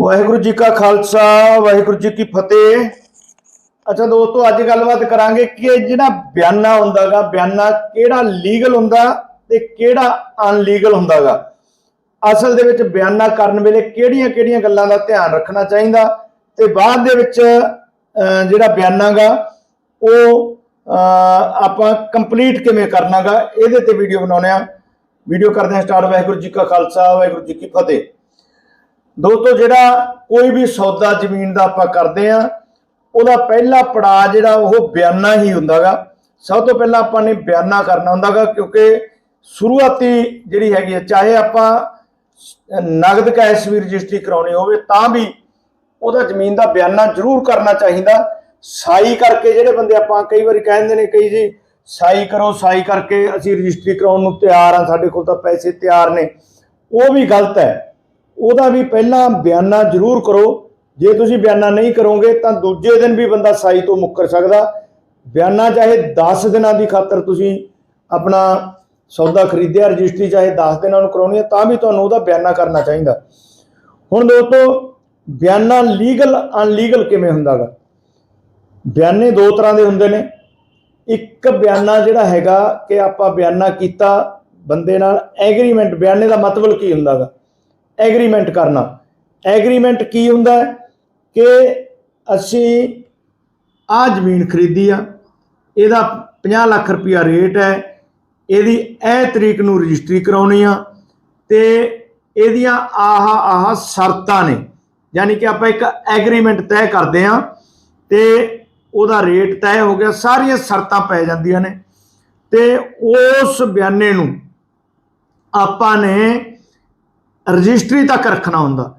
ਵਾਹਿਗੁਰੂ ਜੀ ਕਾ ਖਾਲਸਾ ਵਾਹਿਗੁਰੂ ਜੀ ਕੀ ਫਤਿਹ। ਅੱਛਾ ਦੋਸਤੋ ਅੱਜ ਗੱਲਬਾਤ ਕਰਾਂਗੇ ਕਿ ਜਿਹੜਾ ਬਿਆਨਾ ਹੁੰਦਾਗਾ ਬਿਆਨਾ ਕਿਹੜਾ ਲੀਗਲ ਹੁੰਦਾ ਤੇ ਕਿਹੜਾ ਅਨਲੀਗਲ ਹੁੰਦਾਗਾ। ਅਸਲ ਦੇ ਵਿੱਚ ਬਿਆਨਾ ਕਰਨ ਵੇਲੇ ਕਿਹੜੀਆਂ-ਕਿਹੜੀਆਂ ਗੱਲਾਂ ਦਾ ਧਿਆਨ ਰੱਖਣਾ ਚਾਹੀਦਾ ਤੇ ਬਾਅਦ ਦੇ ਵਿੱਚ ਅਹ, ਜਿਹੜਾ ਬਿਆਨਾਗਾ ਉਹ ਆਪਾਂ ਕੰਪਲੀਟ ਕਿਵੇਂ ਕਰਨਾਗਾ ਇਹਦੇ ਤੇ ਵੀਡੀਓ ਬਣਾਉਣੇ ਆ ਵੀਡੀਓ ਕਰਦੇ ਹਾਂ ਸਟਾਰਟ ਵਾਹਿਗੁਰੂ ਜੀ ਕਾ ਖਾਲਸਾ ਵਾਹਿਗੁਰੂ ਜੀ ਕੀ ਫਤਿਹ। ਦੋਸਤੋ, ਜਿਹੜਾ ਕੋਈ ਵੀ ਸੌਦਾ ਜ਼ਮੀਨ ਦਾ ਆਪਾਂ ਕਰਦੇ ਆ ਉਹਦਾ ਪਹਿਲਾ ਪੜਾਅ ਜਿਹੜਾ ਉਹ ਬਿਆਨਾ ਹੀ ਹੁੰਦਾਗਾ। ਸਭ ਤੋਂ ਪਹਿਲਾਂ ਆਪਾਂ ਨੇ ਬਿਆਨਾ ਕਰਨਾ ਹੁੰਦਾਗਾ, ਕਿਉਂਕਿ ਸ਼ੁਰੂਆਤੀ ਜਿਹੜੀ ਹੈਗੀ ਹੈ ਚਾਹੇ ਆਪਾਂ ਨਗਦ ਕੈਸ਼ ਵੀ ਰਜਿਸਟਰੀ ਕਰਾਉਣੀ ਹੋਵੇ, ਤਾਂ ਵੀ ਉਹਦਾ ਜ਼ਮੀਨ ਦਾ ਬਿਆਨਾ ਜ਼ਰੂਰ ਕਰਨਾ ਚਾਹੀਦਾ। ਸਾਈ ਕਰਕੇ ਜਿਹੜੇ ਬੰਦੇ ਆਪਾਂ ਕਈ ਵਾਰੀ ਕਹਿੰਦੇ ਨੇ, ਕਈ ਜੀ, ਸਾਈ ਕਰੋ, ਸਾਈ ਕਰਕੇ ਅਸੀਂ ਰਜਿਸਟਰੀ ਕਰਾਉਣ ਨੂੰ ਤਿਆਰ ਆ ਸਾਡੇ ਕੋਲ ਤਾਂ ਪੈਸੇ ਤਿਆਰ ਨੇ। ਉਹ ਵੀ ਗਲਤ ਹੈ। ਉਹਦਾ ਵੀ ਪਹਿਲਾਂ ਬਿਆਨਾ ਜ਼ਰੂਰ ਕਰੋ। ਜੇ ਤੁਸੀਂ ਬਿਆਨਾ ਨਹੀਂ ਕਰੋਗੇ ਤਾਂ ਦੂਜੇ ਦਿਨ ਵੀ ਬੰਦਾ ਸਾਈ ਤੋਂ ਮੁੱਕਰ ਸਕਦਾ। ਬਿਆਨਾ ਚਾਹੇ 10 ਦਿਨਾਂ ਦੀ ਖਾਤਰ ਤੁਸੀਂ ਆਪਣਾ ਸੌਦਾ ਖਰੀਦਿਆ, ਰਜਿਸਟਰੀ ਚਾਹੇ 10 ਦਿਨਾਂ ਨੂੰ ਕਰਾਉਣੀ ਹੈ, ਤਾਂ ਵੀ ਤੁਹਾਨੂੰ ਉਹਦਾ ਬਿਆਨਾ ਕਰਨਾ ਚਾਹੀਦਾ। ਹੁਣ ਦੋਸਤੋ, ਬਿਆਨਾ ਲੀਗਲ, ਅਨਲੀਗਲ ਕਿਵੇਂ ਹੁੰਦਾਗਾ? ਬਿਆਨੇ ਦੋ ਤਰ੍ਹਾਂ ਦੇ ਹੁੰਦੇ ਨੇ। ਇੱਕ ਬਿਆਨਾ ਜਿਹੜਾ ਹੈਗਾ ਕਿ ਆਪਾਂ ਬਿਆਨਾ ਕੀਤਾ ਬੰਦੇ ਨਾਲ, ਐਗਰੀਮੈਂਟ, ਬਿਆਨੇ ਦਾ ਮਤਲਬ ਕੀ ਹੁੰਦਾਗਾ? ਐਗਰੀਮੈਂਟ ਕਰਨਾ। ਐਗਰੀਮੈਂਟ ਕੀ ਹੁੰਦਾ ਹੈ? ਕਿ ਅਸੀਂ ਆ ਜ਼ਮੀਨ ਖਰੀਦੀ ਆ, ਇਹਦਾ 50 ਲੱਖ ਰੁਪਇਆ ਰੇਟ ਹੈ, ਇਹਦੀ ਇਹ ਤਰੀਕ ਨੂੰ ਰਜਿਸਟਰੀ ਕਰਾਉਣੀ ਆ ਤੇ ਇਹਦੀਆਂ ਆਹ ਆਹ ਸ਼ਰਤਾਂ ਨੇ। ਯਾਨੀ ਕਿ ਆਪਾਂ ਇੱਕ ਐਗਰੀਮੈਂਟ ਤੈਅ ਕਰਦੇ ਆ ਤੇ ਉਹਦਾ ਰੇਟ ਤੈਅ ਹੋ ਗਿਆ, ਸਾਰੀਆਂ ਸ਼ਰਤਾਂ ਪੈ ਜਾਂਦੀਆਂ ਨੇ ਤੇ ਉਸ ਬਿਆਨੇ ਨੂੰ ਆਪਾਂ ਨੇ ਰਜਿਸਟਰੀ ਤੱਕ ਰੱਖਣਾ ਹੁੰਦਾ।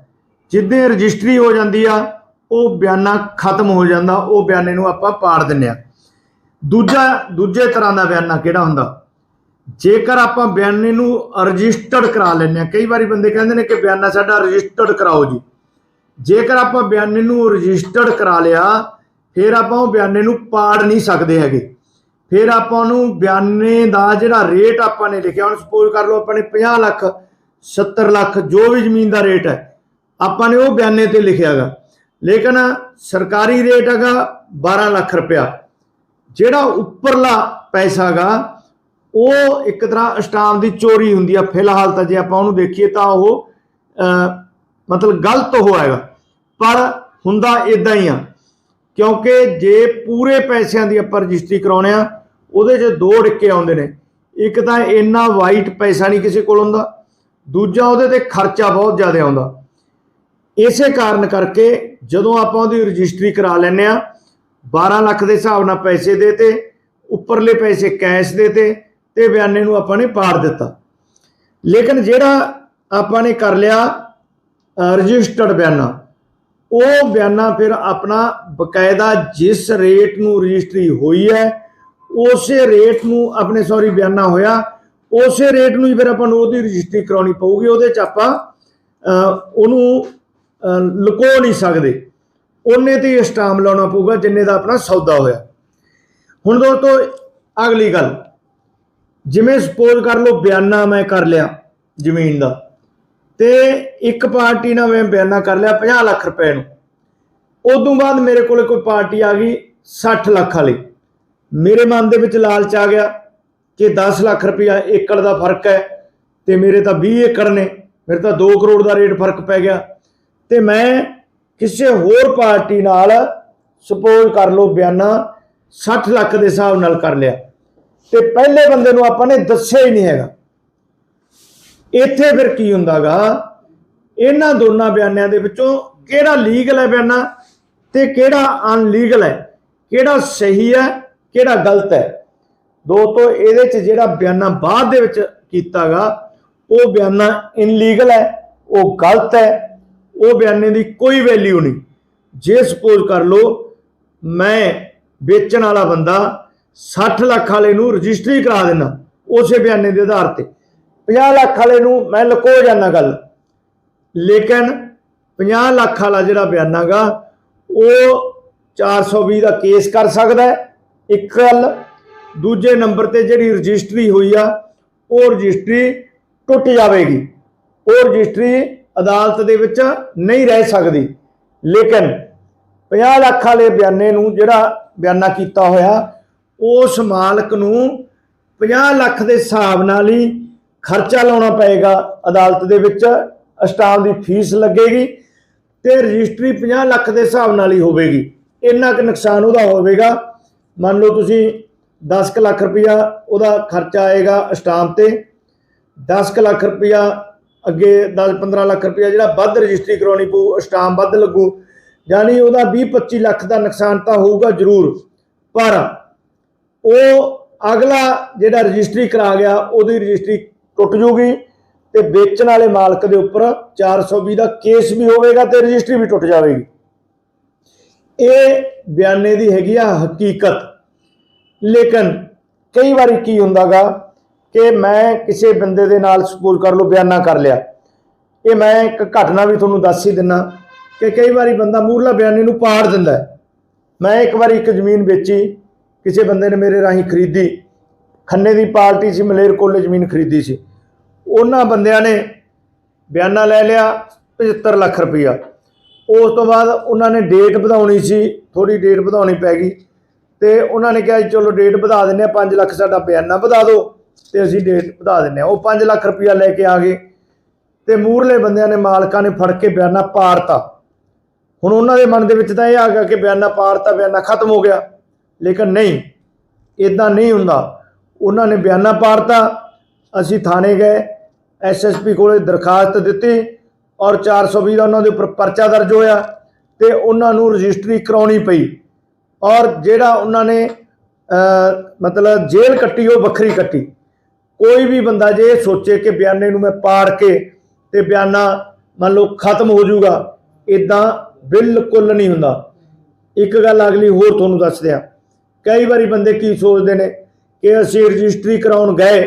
ਜਿੱਦੇ ਰਜਿਸਟਰੀ ਹੋ ਜਾਂਦੀ ਆ, ਉਹ ਬਿਆਨਾ ਖਤਮ ਹੋ ਜਾਂਦਾ, ਉਹ ਬਿਆਨੇ ਨੂੰ ਆਪਾਂ ਪਾੜ ਦਿੰਨੇ ਆ। ਦੂਜਾ, ਦੂਜੇ ਤਰ੍ਹਾਂ ਦਾ ਬਿਆਨਾ ਕਿਹੜਾ ਹੁੰਦਾ? ਜੇਕਰ ਆਪਾਂ ਬਿਆਨੇ ਨੂੰ ਰਜਿਸਟਰਡ ਕਰਾ ਲੈਂਦੇ ਆ, ਕਈ ਵਾਰੀ ਬੰਦੇ ਕਹਿੰਦੇ ਨੇ ਕਿ ਬਿਆਨਾ ਸਾਡਾ ਰਜਿਸਟਰਡ ਕਰਾਓ ਜੀ। ਜੇਕਰ ਆਪਾਂ ਬਿਆਨੇ ਨੂੰ ਰਜਿਸਟਰਡ ਕਰਾ ਲਿਆ, ਫਿਰ ਆਪਾਂ ਉਹ ਬਿਆਨੇ ਨੂੰ ਪਾੜ ਨਹੀਂ ਸਕਦੇ ਹੈਗੇ। ਫਿਰ ਆਪਾਂ ਨੂੰ ਬਿਆਨੇ ਦਾ ਜਿਹੜਾ ਰੇਟ ਆਪਾਂ ਨੇ ਲਿਖਿਆ, ਹੁਣ ਸਪੋਜ਼ ਕਰ ਲਓ ਆਪਾਂ ਨੇ 50 ਲੱਖ 70 ਲੱਖ ਜੋ ਵੀ ਜ਼ਮੀਨ ਦਾ ਰੇਟ ਹੈ, ਆਪਾਂ ਨੇ ਉਹ ਬਿਆਨੇ ਤੇ ਲਿਖਿਆਗਾ ਲੇਕਿਨ ਸਰਕਾਰੀ ਰੇਟ ਹੈਗਾ 12 ਲੱਖ ਰੁਪਇਆ। ਜਿਹੜਾ ਉੱਪਰਲਾ ਪੈਸਾ ਹੈਗਾ ਉਹ ਇੱਕ ਤਰ੍ਹਾਂ ਸਟਾਮ ਦੀ ਚੋਰੀ ਹੁੰਦੀ ਆ। ਫਿਲਹਾਲ ਤਾਂ ਜੇ ਆਪਾਂ ਉਹਨੂੰ ਦੇਖੀਏ ਤਾਂ ਉਹ ਮਤਲਬ ਗਲਤ ਹੋਏਗਾ ਪਰ ਹੁੰਦਾ ਇਦਾਂ ਹੀ ਆ, ਕਿਉਂਕਿ ਜੇ ਪੂਰੇ ਪੈਸਿਆਂ ਦੀ ਆਪਾਂ ਰਜਿਸਟਰੀ ਕਰਾਉਣੇ ਆ, ਉਹਦੇ 'ਚ ਦੋ ਡਿੱਕੇ ਆਉਂਦੇ ਨੇ। ਇੱਕ ਤਾਂ ਇੰਨਾ ਵਾਈਟ ਪੈਸਾ ਨਹੀਂ ਕਿਸੇ ਕੋਲ ਹੁੰਦਾ। ਦੂਜਾ ਉਹਦੇ ਤੇ ਖਰਚਾ ਬਹੁਤ ਜ਼ਿਆਦਾ ਆਉਂਦਾ। ਇਸੇ ਕਾਰਨ ਕਰਕੇ ਜਦੋਂ ਆਪਾਂ ਉਹਦੀ ਰਜਿਸਟਰੀ ਕਰਾ ਲੈਂਦੇ ਆ 12 ਲੱਖ ਦੇ ਹਿਸਾਬ ਨਾਲ ਪੈਸੇ ਦੇ ਤੇ, ਉੱਪਰਲੇ ਪੈਸੇ ਕੈਸ਼ ਦੇ ਤੇ ਤੇ ਬਿਆਨੇ ਨੂੰ ਆਪਾਂ ਨੇ ਪਾੜ ਦਿੱਤਾ। ਲੇਕਿਨ ਜਿਹੜਾ ਆਪਾਂ ਨੇ ਕਰ ਲਿਆ ਰਜਿਸਟਰਡ ਬਿਆਨਾ, ਉਹ ਬਿਆਨਾ ਫਿਰ ਆਪਣਾ ਬਕਾਇਦਾ ਜਿਸ ਰੇਟ ਨੂੰ ਰਜਿਸਟਰੀ ਹੋਈ ਹੈ, ਉਸੇ ਰੇਟ ਨੂੰ ਆਪਣੇ ਸੌਰੀ ਬਿਆਨਾ ਹੋਇਆ ਉਸੇ ਰੇਟ ਨੂੰ ਹੀ ਫਿਰ ਆਪਾਂ ਨੂੰ ਉਹਦੀ ਰਜਿਸਟਰੀ ਕਰਾਉਣੀ ਪਊਗੀ ਉਹਦੇ ਚ ਆਪਾਂ ਉਹਨੂੰ ਅਹ, ਲੁਕੋ ਨਹੀਂ ਸਕਦੇ। ਉਹਨੇ ਤੇ ਹੀ ਸਟਾਮ ਲਾਉਣਾ ਪਊਗਾ ਜਿੰਨੇ ਦਾ ਆਪਣਾ ਸੌਦਾ ਹੋਇਆ। ਹੁਣ ਦੋਸਤੋ ਅਗਲੀ ਗੱਲ। ਜਿਵੇਂ ਸਪੋਜ਼ ਕਰ ਲਓ ਬਿਆਨਾ ਮੈਂ ਕਰ ਲਿਆ ਜ਼ਮੀਨ ਦਾ ਤੇ ਇੱਕ ਪਾਰਟੀ ਨਾਲ ਮੈਂ ਬਿਆਨਾ ਕਰ ਲਿਆ 50 ਲੱਖ ਰੁਪਏ ਨੂੰ। ਉਦੋਂ ਬਾਅਦ ਮੇਰੇ ਕੋਲ ਕੋਈ ਪਾਰਟੀ ਆ ਗਈ 60 ਲੱਖ ਵਾਲੀ। ਮੇਰੇ ਮਨ ਦੇ ਵਿੱਚ ਲਾਲਚ ਆ ਗਿਆ। ਕਿ 10 ਲੱਖ ਰੁਪਇਆ ਏਕੜ ਦਾ ਫ਼ਰਕ ਹੈ ਤੇ ਮੇਰੇ ਤਾਂ 20 ਏਕੜ ਨੇ, ਮੇਰੇ ਤਾਂ 2 ਕਰੋੜ ਦਾ ਰੇਟ ਫ਼ਰਕ ਪੈ ਗਿਆ। ਤੇ ਮੈਂ ਕਿਸੇ ਹੋਰ ਪਾਰਟੀ ਨਾਲ ਸਪੋਜ਼ ਕਰ ਲਓ ਬਿਆਨਾ 60 ਲੱਖ ਦੇ ਹਿਸਾਬ ਨਾਲ ਕਰ ਲਿਆ। ਤੇ ਪਹਿਲੇ ਬੰਦੇ ਨੂੰ ਆਪਾਂ ਨੇ ਦੱਸਿਆ ਹੀ ਨਹੀਂ ਹੈਗਾ। ਇੱਥੇ ਫਿਰ ਕੀ ਹੁੰਦਾਗਾ? ਇਹਨਾਂ ਦੋਨਾਂ ਬਿਆਨਿਆਂ ਦੇ ਵਿੱਚੋਂ ਕਿਹੜਾ ਲੀਗਲ ਹੈ ਬਿਆਨਾ ਤੇ ਕਿਹੜਾ ਅਨਲੀਗਲ ਹੈ, ਕਿਹੜਾ ਸਹੀ ਹੈ, ਕਿਹੜਾ ਗਲਤ ਹੈ? ਦੋਸਤੋ, ਇਹਦੇ ਚ ਜਿਹੜਾ ਬਿਆਨਾ ਬਾਅਦ ਦੇ ਵਿੱਚ ਕੀਤਾਗਾ, ਉਹ ਬਿਆਨਾ ਇਨਲੀਗਲ ਹੈ, ਉਹ ਗਲਤ ਹੈ, ਉਹ ਬਿਆਨੇ ਦੀ ਕੋਈ ਵੈਲਿਊ ਨਹੀਂ। ਜੇ ਸਪੋਜ਼ ਕਰ ਲਓ, ਮੈਂ ਵੇਚਣ ਵਾਲਾ ਬੰਦਾ 60 ਲੱਖ ਵਾਲੇ ਨੂੰ ਰਜਿਸਟਰੀ ਕਰਾ ਦੇਣਾ ਉਸੇ ਬਿਆਨੇ ਦੇ ਆਧਾਰ ਤੇ। 50 ਲੱਖ ਵਾਲੇ ਨੂੰ ਮੈਂ ਲਕੋ ਜਾਣਾ ਗੱਲ। ਲੇਕਿਨ 50 ਲੱਖ ਵਾਲਾ ਜਿਹੜਾ ਬਿਆਨਾਗਾ, ਉਹ 420 ਦਾ ਕੇਸ ਕਰ ਸਕਦਾ ਹੈ, ਇੱਕ ਗੱਲ। ਦੂਜੇ ਨੰਬਰ ਤੇ ਜਿਹੜੀ ਰਜਿਸਟਰੀ ਹੋਈ ਆ, ਉਹ ਰਜਿਸਟਰੀ ਟੁੱਟ ਜਾਵੇਗੀ। ਉਹ ਰਜਿਸਟਰੀ ਅਦਾਲਤ ਦੇ ਵਿੱਚ ਨਹੀਂ ਰਹਿ ਸਕਦੀ। ਲੇਕਿਨ 50 ਲੱਖ ਵਾਲੇ ਬਿਆਨੇ ਨੂੰ ਜਿਹੜਾ ਬਿਆਨਾ ਕੀਤਾ ਹੋਇਆ, ਉਸ ਮਾਲਕ ਨੂੰ 50 ਲੱਖ ਦੇ ਹਿਸਾਬ ਨਾਲ ਹੀ ਖਰਚਾ ਲਾਉਣਾ ਪਏਗਾ। ਅਦਾਲਤ ਦੇ ਵਿੱਚ ਅਸਟਾਮ ਦੀ ਫੀਸ ਲੱਗੇਗੀ ਤੇ ਰਜਿਸਟਰੀ 50 ਲੱਖ ਦੇ ਹਿਸਾਬ ਨਾਲ ਹੀ ਹੋਵੇਗੀ। ਇੰਨਾ ਕੁ ਨੁਕਸਾਨ ਉਹਦਾ ਹੋਵੇਗਾ। ਮੰਨ ਲਓ ਤੁਸੀਂ 10 ਕੁ ਲੱਖ ਰੁਪਇਆ ਉਹਦਾ ਖਰਚਾ ਆਏਗਾ ਅਸਟਾਮ ਤੇ। 10 ਕੁ ਲੱਖ ਰੁਪਇਆ ਅੱਗੇ 10 15 ਲੱਖ ਰੁਪਇਆ ਜਿਹੜਾ ਵੱਧ ਰਜਿਸਟਰੀ ਕਰਾਉਣੀ ਪਊ ਸਟਾਮ ਵੱਧ ਲੱਗੂ। ਯਾਨੀ ਉਹਦਾ 20 25 ਲੱਖ ਦਾ ਨੁਕਸਾਨ ਤਾਂ ਹੋਊਗਾ ਜ਼ਰੂਰ। ਪਰ ਉਹ ਅਗਲਾ ਜਿਹੜਾ ਰਜਿਸਟਰੀ ਕਰਾ ਗਿਆ, ਉਹਦੀ ਰਜਿਸਟਰੀ ਟੁੱਟ ਜੂਗੀ ਤੇ ਵੇਚਣ ਵਾਲੇ ਮਾਲਕ ਦੇ ਉੱਪਰ 420 ਦਾ ਕੇਸ ਵੀ ਹੋਵੇਗਾ ਤੇ ਰਜਿਸਟਰੀ ਵੀ ਟੁੱਟ ਜਾਵੇਗੀ। ਇਹ ਬਿਆਨੇ ਦੀ ਹੈਗੀ ਆ ਹਕੀਕਤ। ਲੇਕਿਨ ਕਈ ਵਾਰੀ ਕੀ ਹੁੰਦਾਗਾ ਕਿ ਮੈਂ ਕਿਸੇ ਬੰਦੇ ਦੇ ਨਾਲ ਸਪੋਜ਼ ਕਰ ਲਓ, ਬਿਆਨਾ ਕਰ ਲਿਆ। ਇਹ ਮੈਂ ਇੱਕ ਘਟਨਾ ਵੀ ਤੁਹਾਨੂੰ ਦੱਸ ਹੀ ਦਿੰਨਾ ਕਿ ਕਈ ਵਾਰੀ ਬੰਦਾ ਮੂਹਰਲਾ ਬਿਆਨੇ ਨੂੰ ਪਾੜ ਦਿੰਦਾ। ਮੈਂ ਇੱਕ ਵਾਰੀ ਇੱਕ ਜ਼ਮੀਨ ਵੇਚੀ, ਕਿਸੇ ਬੰਦੇ ਨੇ ਮੇਰੇ ਰਾਹੀਂ ਖਰੀਦੀ। ਖੰਨੇ ਦੀ ਪਾਰਟੀ ਸੀ, ਮਲੇਰ ਕੋਲੇ ਜ਼ਮੀਨ ਖਰੀਦੀ ਸੀ। ਉਹਨਾਂ ਬੰਦਿਆਂ ਨੇ ਬਿਆਨਾ ਲੈ ਲਿਆ 75 ਲੱਖ ਰੁਪਈਆ। ਉਸ ਤੋਂ ਬਾਅਦ ਉਹਨਾਂ ਨੇ ਡੇਟ ਵਧਾਉਣੀ ਸੀ ਥੋੜੀ ਡੇਟ ਵਧਾਉਣੀ ਪੈ ਗਈ। ਤੇ ਉਹਨਾਂ ਨੇ ਕਿਹਾ ਜੀ, ਚਲੋ ਡੇਟ ਵਧਾ ਦਿੰਨੇ ਆ 5 ਲੱਖ ਸਾਡਾ ਬਿਆਨਾ ਵਧਾ ਦਿਓ ਤੇ ਅਸੀਂ ਡੇਟ ਵਧਾ ਦਿੰਨੇ ਆ ਉਹ 5 ਲੱਖ ਰੁਪਈਆ ਲੈ ਕੇ ਆ ਗਏ ਤੇ ਮੂਰਲੇ ਬੰਦਿਆਂ ਨੇ ਮਾਲਕਾਂ ਨੇ ਫੜ ਕੇ ਬਿਆਨਾ ਪਾੜਤਾ ਹੁਣ ਉਹਨਾਂ ਦੇ ਮਨ ਦੇ ਵਿੱਚ ਤਾਂ ਇਹ ਆ ਗਿਆ ਕਿ ਬਿਆਨਾ ਪਾੜਤਾ ਬਿਆਨਾ ਖਤਮ ਹੋ ਗਿਆ। ਲੇਕਿਨ ਨਹੀਂ ਇਦਾਂ ਨਹੀਂ ਹੁੰਦਾ। ਉਹਨਾਂ ਨੇ ਬਿਆਨਾ ਪਾੜਤਾ ਅਸੀਂ ਥਾਣੇ ਗਏ ਐਸਐਸਪੀ ਕੋਲੇ ਦਰਖਾਸਤ ਦਿੱਤੀ ਔਰ 420 ਦਾ ਉਹਨਾਂ ਦੇ ਉੱਪਰ ਪਰਚਾ ਦਰਜ ਹੋਇਆ ਤੇ ਉਹਨਾਂ ਨੂੰ ਰਜਿਸਟਰੀ ਕਰਾਉਣੀ ਪਈ। ਔਰ ਜਿਹੜਾ ਉਹਨਾਂ ਨੇ ਮਤਲਬ ਜੇਲ੍ਹ ਕੱਟੀ, ਉਹ ਵੱਖਰੀ ਕੱਟੀ। ਕੋਈ ਵੀ ਬੰਦਾ ਜੇ ਇਹ ਸੋਚੇ ਕਿ ਬਿਆਨੇ ਨੂੰ ਮੈਂ ਪਾੜ ਕੇ ਤੇ ਬਿਆਨਾ ਮੰਨ ਲਓ ਖਤਮ ਹੋ ਜਾਊਗਾ ਇਦਾਂ ਬਿਲਕੁਲ ਨਹੀਂ ਹੁੰਦਾ। ਇੱਕ ਗੱਲ ਅਗਲੀ ਹੋਰ ਤੁਹਾਨੂੰ ਦੱਸ ਦਿਆਂ। ਕਈ ਵਾਰੀ ਬੰਦੇ ਕੀ ਸੋਚਦੇ ਨੇ ਕਿ ਅਸੀਂ ਰਜਿਸਟਰੀ ਕਰਾਉਣ ਗਏ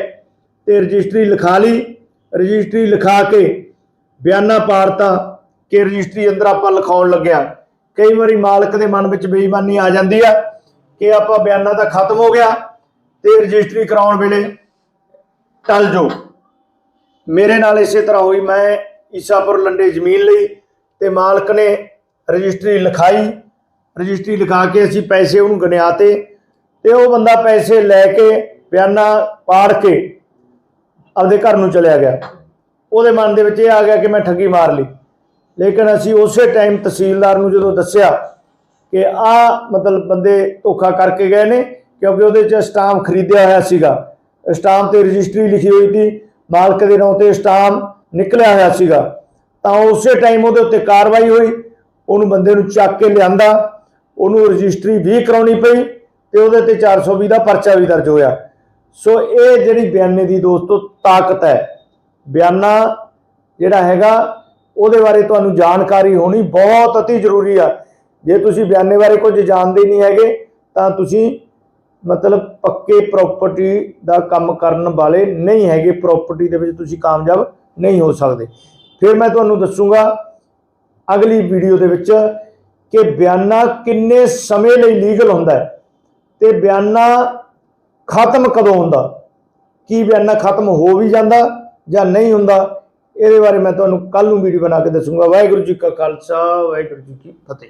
ਤੇ ਰਜਿਸਟਰੀ ਲਿਖਾ ਲਈ, ਰਜਿਸਟਰੀ ਲਿਖਾ ਕੇ ਬਿਆਨਾ ਪਾੜਤਾ ਕਿ ਰਜਿਸਟਰੀ ਅੰਦਰ ਆਪਾਂ ਲਿਖਾਉਣ ਲੱਗਿਆ। ਕਈ ਵਾਰੀ ਮਾਲਕ ਦੇ ਮਨ ਵਿੱਚ ਬੇਈਮਾਨੀ ਆ ਜਾਂਦੀ ਆ ਕਿ ਆਪਾਂ ਬਿਆਨਾ ਤਾਂ ਖਤਮ ਹੋ ਗਿਆ ਤੇ ਰਜਿਸਟਰੀ ਕਰਾਉਣ ਵੇਲੇ ਟਲ ਜੋ ਮੇਰੇ ਨਾਲ ਇਸੇ ਤਰ੍ਹਾਂ ਹੋਈ। ਮੈਂ ਈਸਾਪੁਰ ਲੰਡੇ ਜ਼ਮੀਨ ਲਈ ਤੇ ਮਾਲਕ ਨੇ ਰਜਿਸਟਰੀ ਲਿਖਾਈ। ਰਜਿਸਟਰੀ ਲਿਖਾ ਕੇ ਅਸੀਂ ਪੈਸੇ ਉਹਨੂੰ ਗਣਿਆਤੇ ਤੇ ਉਹ ਬੰਦਾ ਪੈਸੇ ਲੈ ਕੇ ਬਿਆਨਾ ਪਾੜ ਕੇ ਆਪਦੇ ਘਰ ਨੂੰ ਚਲਿਆ ਗਿਆ। ਉਹਦੇ ਮਨ ਦੇ ਵਿੱਚ ਇਹ ਆ ਗਿਆ ਕਿ ਮੈਂ ਠੱਗੀ ਮਾਰ ਲਈ। ਲੇਕਿਨ ਅਸੀਂ ਉਸੇ ਟਾਈਮ ਤਹਿਸੀਲਦਾਰ ਨੂੰ ਜਦੋਂ ਦੱਸਿਆ ਕਿ ਆ ਮਤਲਬ ਬੰਦੇ ਧੋਖਾ ਕਰਕੇ ਗਏ ਨੇ, ਕਿਉਂਕਿ ਉਹਦੇ 'ਚ ਸਟਾਮ ਖਰੀਦਿਆ ਹੋਇਆ ਸੀਗਾ। ਸਟਾਮ ਤੇ ਰਜਿਸਟਰੀ ਲਿਖੀ ਹੋਈ ਸੀ, ਮਾਲਕ ਦੇ ਨਾਂ ਤੇ ਸਟਾਮ ਨਿਕਲਿਆ ਹੋਇਆ ਸੀਗਾ। ਤਾਂ ਉਸੇ ਟਾਈਮ ਉਹਦੇ ਉੱਤੇ ਕਾਰਵਾਈ ਹੋਈ, ਉਹਨੂੰ ਬੰਦੇ ਨੂੰ ਚੱਕ ਕੇ ਲਿਆਂਦਾ, ਉਹਨੂੰ ਰਜਿਸਟਰੀ ਵੀ ਕਰਾਉਣੀ ਪਈ ਤੇ ਉਹਦੇ ਤੇ 420 ਦਾ ਪਰਚਾ ਵੀ ਦਰਜ ਹੋਇਆ। ਸੋ ਇਹ ਜਿਹੜੀ ਬਿਆਨੇ ਦੀ ਦੋਸਤੋ ਤਾਕਤ ਹੈ, ਬਿਆਨਾ ਜਿਹੜਾ ਹੈਗਾ ਉਹਦੇ ਬਾਰੇ ਤੁਹਾਨੂੰ ਜਾਣਕਾਰੀ ਹੋਣੀ ਬਹੁਤ ਅਤੀ ਜ਼ਰੂਰੀ ਆ। ਜੇ ਤੁਸੀਂ ਬਿਆਨੇ ਬਾਰੇ ਕੁਝ ਜਾਣਦੇ ਨਹੀਂ ਹੈਗੇ, ਤਾਂ ਤੁਸੀਂ ਮਤਲਬ ਪੱਕੇ ਪ੍ਰਾਪਰਟੀ ਦਾ ਕੰਮ ਕਰਨ ਵਾਲੇ ਨਹੀਂ ਹੈਗੇ। ਪ੍ਰਾਪਰਟੀ ਦੇ ਵਿੱਚ ਤੁਸੀਂ ਕਾਮਯਾਬ ਨਹੀਂ ਹੋ ਸਕਦੇ। ਫਿਰ ਮੈਂ ਤੁਹਾਨੂੰ ਦੱਸੂਗਾ ਅਗਲੀ ਵੀਡੀਓ ਦੇ ਵਿੱਚ ਕਿ ਬਿਆਨਾ ਕਿੰਨੇ ਸਮੇਂ ਲਈ ਲੀਗਲ ਹੁੰਦਾ ਹੈ ਤੇ ਬਿਆਨਾ ਖਤਮ ਕਦੋਂ ਹੁੰਦਾ? ਕੀ ਬਿਆਨਾ ਖਤਮ ਹੋ ਵੀ ਜਾਂਦਾ ਜਾਂ ਨਹੀਂ ਹੁੰਦਾ? ਇਹਦੇ ਬਾਰੇ ਮੈਂ ਤੁਹਾਨੂੰ ਕੱਲ ਨੂੰ ਵੀਡੀਓ ਬਣਾ ਕੇ ਦੱਸੂਗਾ। ਵਾਹਿਗੁਰੂ ਜੀ ਕਾ ਖਾਲਸਾ, ਵਾਹਿਗੁਰੂ ਜੀ ਕੀ ਫਤਿਹ।